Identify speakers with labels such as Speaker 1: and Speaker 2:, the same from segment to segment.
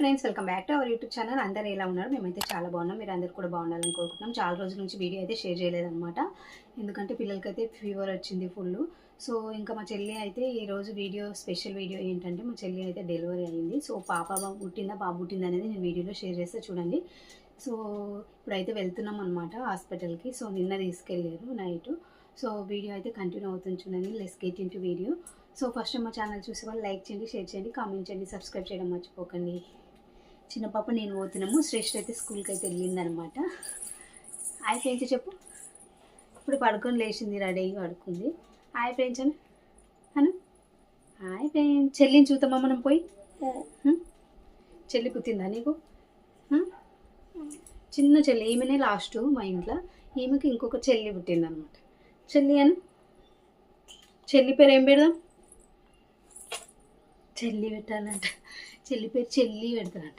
Speaker 1: Friends welcome back to our YouTube channel. అందరూ ఎలా ఉన్నారు? మేమైతే చాలా బాగున్నాం. మీరు అందరు కూడా బాగుండాలని కోరుకుంటున్నాం. చాలా రోజుల నుంచి వీడియో అయితే షేర్ చేయలేదన్నమాట. ఎందుకంటే పిల్లలకైతే ఫీవర్ వచ్చింది ఫుల్ సో ఇంకా మా చెల్లి అయితే ఈరోజు వీడియో స్పెషల్ వీడియో ఏంటంటే మా చెల్లి అయితే డెలివరీ అయింది. సో పాప పుట్టిందా? బాబు పుట్టిందా అనేది నేను వీడియోలో షేర్ చేస్తే చూడండి. సో ఇప్పుడైతే వెళ్తున్నాం అనమాట హాస్పిటల్కి. సో నిన్న తీసుకెళ్ళారు నైట్. సో వీడియో అయితే కంటిన్యూ అవుతుంది చూడండి. Let's get in video so first మా ఛానల్ చూసే వాళ్ళు లైక్ చేయండి షేర్ చేయండి కామెంట్ చేయండి సబ్స్క్రైబ్ చేయడం మర్చిపోకండి. చిన్న పాప నేను పోతున్నాము. శ్రేష్ఠ అయితే స్కూల్కి అయితే వెళ్ళిందనమాట. హాయ్ ఫ్రెండ్స్ చెప్పు. ఇప్పుడు పడుకొని లేచింది రెడీ అయ్యి పడుకుంది. హాయ్ ఫ్రెండ్స్ అని. అను. హాయ్ ఫ్రెండ్స్ చెల్లిని చూద్దామా మనం పోయి? చెల్లి పుట్టిందా నీకు? చిన్న చెల్లి ఈమెనే లాస్ట్ మా ఇంట్లో. ఈమెకి ఇంకొక చెల్లి పుట్టిందనమాట. చెల్లి అని. చెల్లి పేరు ఏం పెడదాం? చెల్లి పెట్టాలంట. చెల్లి పేరు చెల్లి పెడతానంట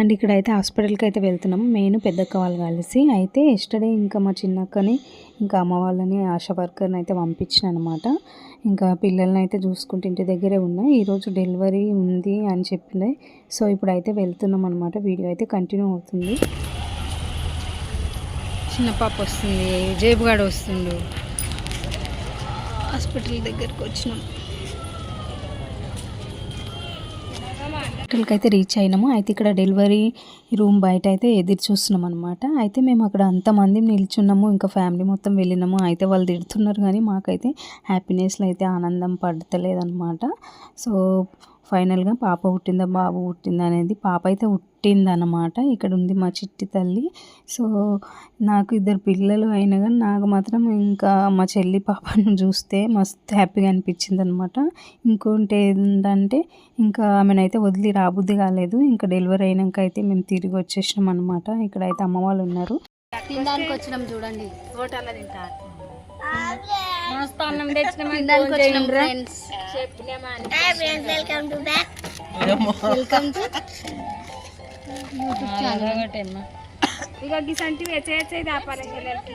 Speaker 1: అండ్ ఇక్కడైతే హాస్పిటల్కి అయితే వెళ్తున్నాము మెయిన్ పెద్దక్క వాళ్ళు కలిసి. అయితే ఎస్టర్డే ఇంకా మా చిన్నక్కని ఇంకా అమ్మ వాళ్ళని ఆశా వర్కర్ని అయితే పంపించిన అనమాట ఇంకా పిల్లల్ని అయితే చూసుకుంటే ఇంటి దగ్గరే ఉన్నాయి ఈరోజు డెలివరీ ఉంది అని చెప్పింది. సో ఇప్పుడు అయితే వెళ్తున్నాం అనమాట వీడియో అయితే కంటిన్యూ అవుతుంది. చిన్న పాప వస్తుంది. జేబుగాడు వస్తుండు. హాస్పిటల్ దగ్గరకు వచ్చినాం హాస్పిటల్కి అయితే రీచ్ అయినాము. అయితే ఇక్కడ డెలివరీ రూమ్ బయట అయితే ఎదురు చూస్తున్నాం అనమాట అయితే మేము అక్కడ అంతమంది నిల్చున్నాము. ఇంకా ఫ్యామిలీ మొత్తం వెళ్ళినాము. అయితే వాళ్ళు తిడుతున్నారు కానీ మాకైతే హ్యాపీనెస్లో అయితే ఆనందం పడతలేదన్నమాట. సో ఫైనల్గా పాప పుట్టిందా బాబు పుట్టిందా అనేది పాప అయితే పుట్టిందన్నమాట. ఇక్కడ ఉంది మా చిట్టి తల్లి. సో నాకు ఇద్దరు పిల్లలు అయినా కానీ నాకు మాత్రం ఇంకా మా చెల్లి పాపను చూస్తే మస్తు హ్యాపీగా అనిపించింది అనమాట ఇంకోటి ఏంటంటే ఇంకా ఆమెనైతే వదిలి రాబుద్ది కాలేదు. ఇంకా డెలివరీ అయినాక అయితే మేము తిరిగి వచ్చేసినాం అనమాట ఇక్కడ అయితే అమ్మ వాళ్ళు ఉన్నారు. తినడానికి వచ్చినాం చూడండి.
Speaker 2: హోటల్లో తింటా. మస్తు అన్నం తెచ్చినాం
Speaker 1: ఫ్రెండ్స్
Speaker 2: చెప్పినామా అని
Speaker 1: వెల్కమ్ టు యూట్యూబ్ ఛానల్
Speaker 2: ఇక గిసంటివి చేసేది వ్యాపారం పిల్లలకి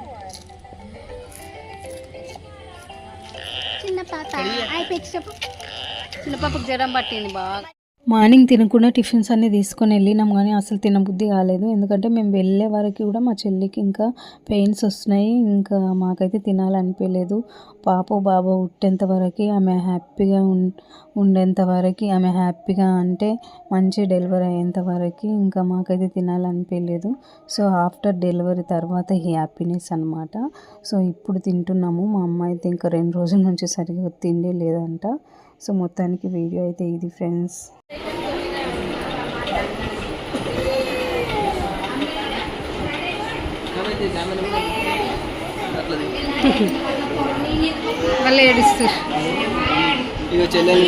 Speaker 1: చిన్న పాప అయిపోయి చెప్పు. చిన్న పాపకు జ్వరం పట్టింది బాగా. మార్నింగ్ తినకుండా టిఫిన్స్ అన్నీ తీసుకొని వెళ్ళినాం కానీ అసలు తినబుద్ధి కాలేదు. ఎందుకంటే మేము వెళ్ళే వరకు కూడా మా చెల్లికి ఇంకా పెయిన్స్ వస్తున్నాయి. ఇంకా మాకైతే తినాలనిపించలేదు. పాప బాబు పుట్టేంత వరకు ఆమె హ్యాపీగా ఉం ఉండేంత వరకు ఆమె హ్యాపీగా అంటే మంచి డెలివరీ అయ్యేంత వరకు ఇంకా మాకైతే తినాలనిపించలేదు. సో ఆఫ్టర్ డెలివరీ తర్వాత హ్యాపీనెస్ అనమాట సో ఇప్పుడు తింటున్నాము. మా అమ్మ అయితే ఇంకా రెండు రోజుల నుంచి సరిగ్గా తిండి లేదంట. సో మొత్తానికి వీడియో అయితే ఇది ఫ్రెండ్స్.
Speaker 3: ఇక చెల్లెలు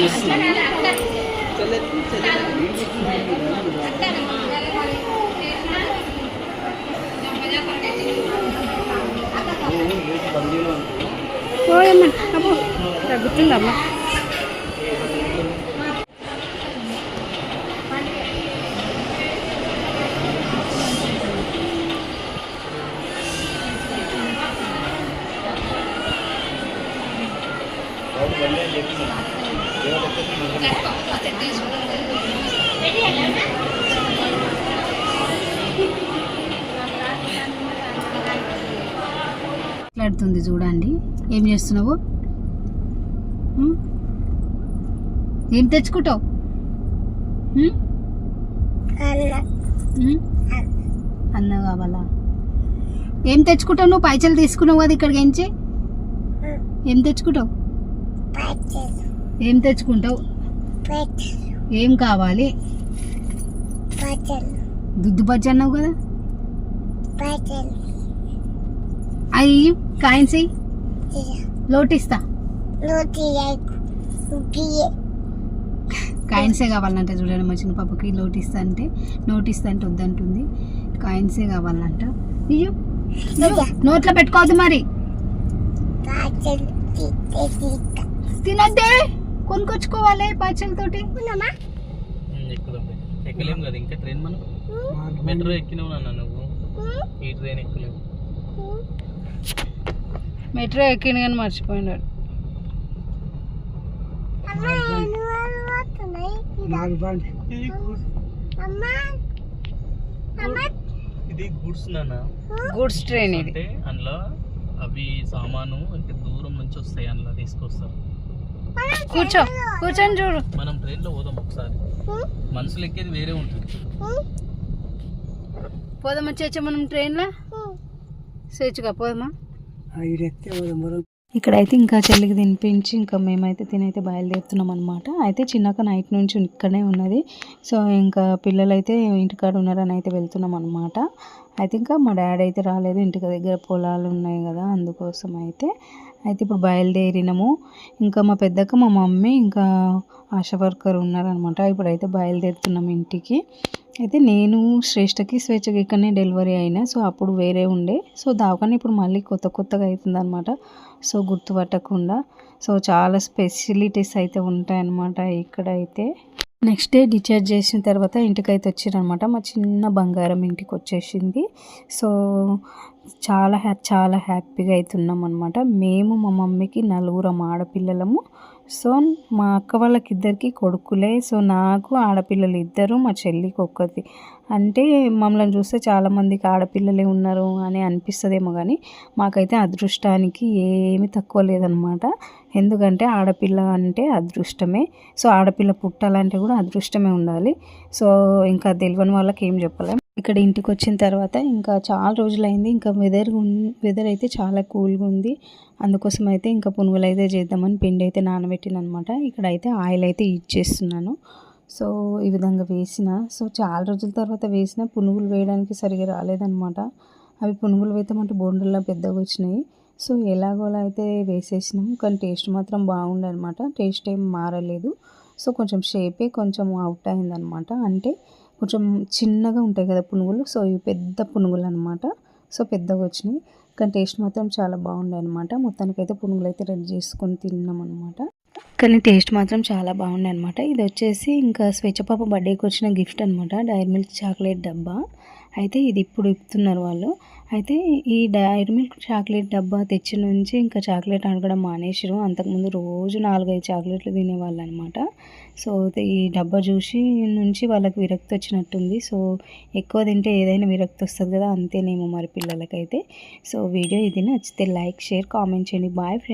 Speaker 1: పోయమ్మా అబ్బో తగ్గుతుందమ్మా. మాట్లాడుతుంది చూడండి. ఏం చేస్తున్నావు? ఏం తెచ్చుకుంటావు? అన్న కావాలా? ఏం తెచ్చుకుంటావు? నువ్వు పైసలు తీసుకున్నావు కదా ఇక్కడికి ఎంచి? ఏం తెచ్చుకుంటావు? ఏం తెచ్చుకుంటావు? ఏం కావాలి? దుద్దు బజ్జి అన్నావు కదా? అయ్యి కాయిన్స్ లోటిస్తా. కాయిన్సే కావాలంట చూడండి మా చిన్న పాపకి. లోటిస్తా అంటే నోటిస్తా అంటే వద్దంటుంది. కాయిన్సే కావాలంట. అయ్యో నోట్లో పెట్టుకోవద్దు మరి. తినద్దే కొనుకొచ్చుకోవాలి పచ్చలతోటి
Speaker 3: ఎక్కుదాం ఎక్కలేం కదా ఇంకా ట్రైన్ మనం? మెట్రో ఎక్కినావు నాన్న నువ్వు. ఈ ట్రైన్ ఎక్కలేవు.
Speaker 1: మెట్రో ఎక్కింది కానీ మర్చిపోయినాడు.
Speaker 3: ఇది. గుడ్స్. నాన్న.
Speaker 1: గూడ్స్ ట్రైన్ ఇది.
Speaker 3: అంటే అందులో అవి సామాను అంటే దూరం నుంచి వస్తాయి అందులో తీసుకొస్తారు.
Speaker 1: కూర్చో కూర్చొని చూడు.
Speaker 3: మనం ట్రైన్లో పోదాం ఒకసారి. మనుషులు ఎక్కేది వేరే ఉంటుంది.
Speaker 1: పోదామా చేచ్చా మనం ట్రైన్లో? స్వేచ్ఛగా పోదామా? ఇక్కడైతే ఇంకా చెల్లికి తినిపించి ఇంకా మేమైతే తినైతే బయలుదేరుతున్నాం అనమాట అయితే చిన్నక నైట్ నుంచి ఇక్కడనే ఉన్నది. సో ఇంకా పిల్లలైతే ఇంటికాడ ఉన్నారని అయితే వెళ్తున్నాం అనమాట అయితే ఇంకా మా డాడీ అయితే రాలేదు. ఇంటి దగ్గర పొలాలు ఉన్నాయి కదా అందుకోసం అయితే. అయితే ఇప్పుడు బయలుదేరినాము. ఇంకా మా పెద్దక్క మా మమ్మీ ఇంకా ఆశా వర్కర్ ఉన్నారనమాట ఇప్పుడైతే బయలుదేరుతున్నాం ఇంటికి. అయితే నేను శ్రేష్ఠకి స్వేచ్ఛకి ఇక్కడనే డెలివరీ అయినా సో అప్పుడు వేరే ఉండే. సో దావకాని ఇప్పుడు మళ్ళీ కొత్త కొత్తగా అవుతుంది అనమాట సో గుర్తుపట్టకుండా. సో చాలా స్పెషలిటీస్ అయితే ఉంటాయన్నమాట ఇక్కడైతే. నెక్స్ట్ డే డిశ్చార్జ్ చేసిన తర్వాత ఇంటికైతే వచ్చారనమాట మా చిన్న బంగారం ఇంటికి వచ్చేసింది సో చాలా హ్యా చాలా హ్యాపీగా అవుతున్నాం అనమాట మేము మా మమ్మీకి నలుగురం ఆడపిల్లలము. సో మా అక్క వాళ్ళకి ఇద్దరికి కొడుకులే. సో నాకు ఆడపిల్లలు ఇద్దరు మా చెల్లికి ఒక్కటి అంటే మమ్మల్ని చూస్తే చాలామందికి ఆడపిల్లలే ఉన్నారు అని అనిపిస్తుందేమో కానీ మాకైతే అదృష్టానికి ఏమీ తక్కువ లేదనమాట ఎందుకంటే ఆడపిల్ల అంటే అదృష్టమే. సో ఆడపిల్ల పుట్టాలంటే కూడా అదృష్టమే ఉండాలి. సో ఇంకా తెలియని వాళ్ళకి ఏం చెప్పలేం. ఇక్కడ ఇంటికి వచ్చిన తర్వాత ఇంకా చాలా రోజులైంది. ఇంకా వెదర్ వెదర్ అయితే చాలా కూల్గా ఉంది. అందుకోసం అయితే ఇంకా పునుగులు అయితే చేద్దామని పిండి అయితే నానబెట్టిన అనమాట ఇక్కడ అయితే ఆయిల్ అయితే ఇచ్చేస్తున్నాను సో ఈ విధంగా వేసిన. సో చాలా రోజుల తర్వాత వేసిన పునుగులు వేయడానికి సరిగా రాలేదనమాట. అవి పునుగులు వేద్దామంటే బోండల్లా పెద్దగా వచ్చినాయి. సో ఎలాగోలా అయితే వేసేసినాం. కానీ టేస్ట్ మాత్రం బాగుండే అనమాట టేస్ట్ ఏం మారలేదు. సో కొంచెం షేపే కొంచెం అవుట్ అయిందనమాట. అంటే కొంచెం చిన్నగా ఉంటాయి కదా పునుగులు. సో ఇవి పెద్ద పునుగులు అనమాట సో పెద్దగా వచ్చినాయి. కానీ టేస్ట్ మాత్రం చాలా బాగుండే అనమాట మొత్తానికైతే పునుగులు అయితే రెడీ చేసుకొని తిన్నాం అనమాట కానీ టేస్ట్ మాత్రం చాలా బాగుండే అనమాట ఇది వచ్చేసి ఇంకా స్వేచ్ఛపాప బర్త్డేకి వచ్చిన గిఫ్ట్ అనమాట డైరీ మిల్క్ చాక్లెట్ డబ్బా. అయితే ఇది ఇప్పుడు ఇస్తున్నారు వాళ్ళు. అయితే ఈ డైరీ మిల్క్ చాక్లెట్ డబ్బా తెచ్చి నుంచి ఇంకా చాక్లెట్ అడగడం మానేసారు అంతకుముందు రోజు నాలుగైదు చాక్లెట్లు తినేవాళ్ళు అనమాట సో ఈ డబ్బా చూసి నుంచి వాళ్ళకి విరక్తి వచ్చినట్టుంది. సో ఎక్కువ తింటే ఏదైనా విరక్తి వస్తుంది కదా అంతేనేమో మరి పిల్లలకైతే. సో వీడియో ఇది నచ్చితే లైక్ షేర్ కామెంట్ చేయండి. Bye friends.